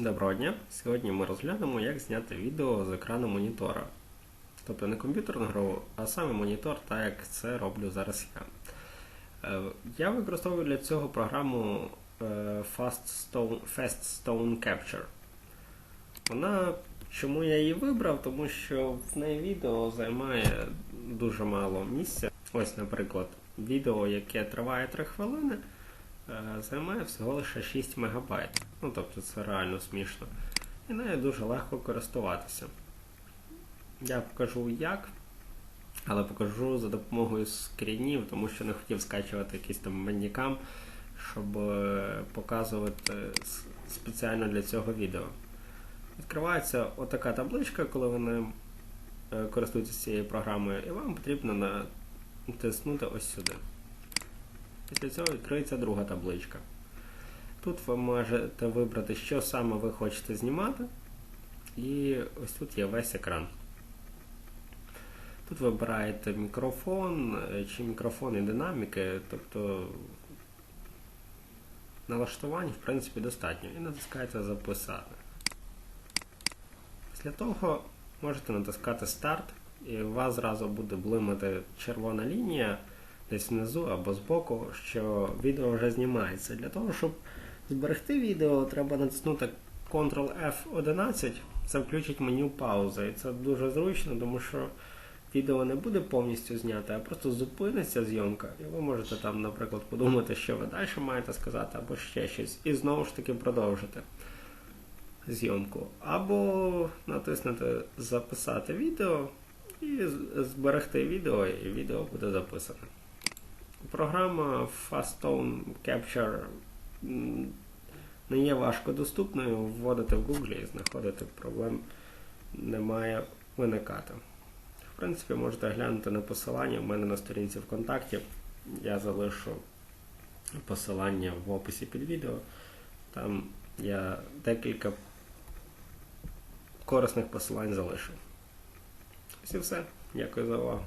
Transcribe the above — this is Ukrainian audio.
Доброго дня! Сьогодні ми розглянемо, як зняти відео з екрану монітора. Тобто не комп'ютерну гру, а саме монітор, так як це роблю зараз я. Е, Я використовую для цього програму е, Faststone, Faststone Capture. Вона, чому я її вибрав? Тому що в неї відео займає дуже мало місця. Ось, наприклад, відео, яке триває 3 хвилини, займає всього лише 6 МБ. Ну, тобто це реально смішно. І нею дуже легко користуватися. Я покажу як, але покажу за допомогою скрінів, тому що не хотів скачувати якийсь там манікам, щоб е, показувати спеціально для цього відео. Відкривається отака табличка, коли ви е, користуєтесь цією програмою, і вам потрібно натиснути ось сюди. Після цього відкриється друга табличка. Тут ви можете вибрати, що саме ви хочете знімати. І ось тут є весь екран. Тут вибираєте мікрофон е, чи мікрофон і динаміки, тобто налаштувань, в принципі, достатньо. І натискаєте записати. Після того можете натискати старт, і у вас зразу буде блимати червона лінія десь внизу або збоку, що відео вже знімається. Для того, щоб зберегти відео, треба натиснути Ctrl-F11, це включить меню паузи. І це дуже зручно, тому що відео не буде повністю знято, а просто зупиниться зйомка, і ви можете там, наприклад, подумати, що ви далі маєте сказати, або ще щось, і знову ж таки продовжити зйомку. Або натиснути Записати відео і зберегти відео, і відео буде записане. Програма Fastone Capture не є важко доступною, вводити в Google і знаходити проблем немає виникати. В принципі, можете глянути на посилання в мене на сторінці ВКонтакті. Я залишу посилання в описі під відео. Там я декілька корисних посилань залишу. Ось і все. Дякую за увагу.